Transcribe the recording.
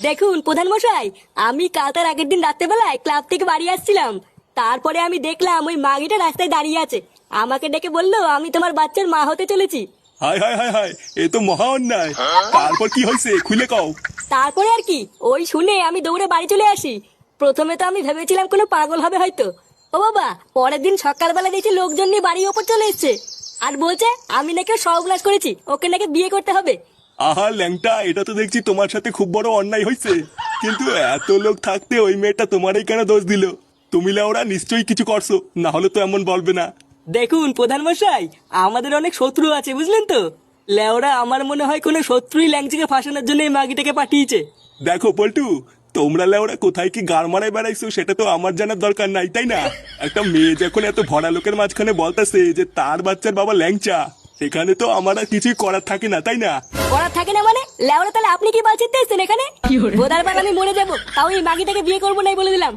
দেখুন প্রধান মশাই আমি কাল তার আগের দিন রাত্রেবেলায় ক্লাব থেকে বাড়ি আসছিলাম। তারপরে আমি দেখলাম ওই মাগিটা রাস্তায় দাঁড়িয়ে আছে। আমাকে ডেকে বলল আমি তোমার বাচ্চার মা হতে চলেছি। হাই হাই হাই হাই এ তো মহা অন্যায়। তারপর কি হয়েছে? খুলে কও। তারপরে আর কি ওই শুনে আমি দৌড়ে বাড়ি চলে আসি। প্রথমে তো আমি ভেবেছিলাম কোনো পাগল হবে হয়তো। ও বাবা পরের দিন সকালবেলা দেখছি লোকজন নিয়ে বাড়ির ওপর চলে এসছে। আর বলছে আমি নাকি সর্বনাশ করেছি ওকে নাকি বিয়ে করতে হবে। আহা ল্যাংটা এটা তো দেখছি তোমার সাথে খুব বড় অন্যায় হয়েছে কিন্তু এত লোক থাকতে ওই মেয়েটা তোমারই কেন দোষ দিল? তুমি লেওরা নিশ্চয়ই কিছু করছ না হলে তো এমন বলবে না। দেখুন প্রধান মশাই আমাদের অনেক শত্রু আছে বুঝলেন তো? লেওরা আমার মনে হয় কোনো শত্রুই ল্যাংচিকে ফাঁসানোর জন্য এই মাগিটাকে পাঠিয়েছে। দেখো পল্টু তোমরা লেওরা কোথায় কি গার মারায় বেড়াইছো সেটা তো আমার জানার দরকার নাই তাই না? একটা মেয়ে যখন এত ভরা লোকের মাঝখানে বলতেছে যে তার বাচ্চার বাবা ল্যাংচা সেখানে তো আমার আর কিছুই করার থাকে না তাই না? করার থাকে না মানে? লেওরা তাহলে আপনি কি বাঁচিয়ে এখানে? বোধার আমি মরে যাব তাও এই মাগিটাকে বিয়ে করব নাই বলে দিলাম।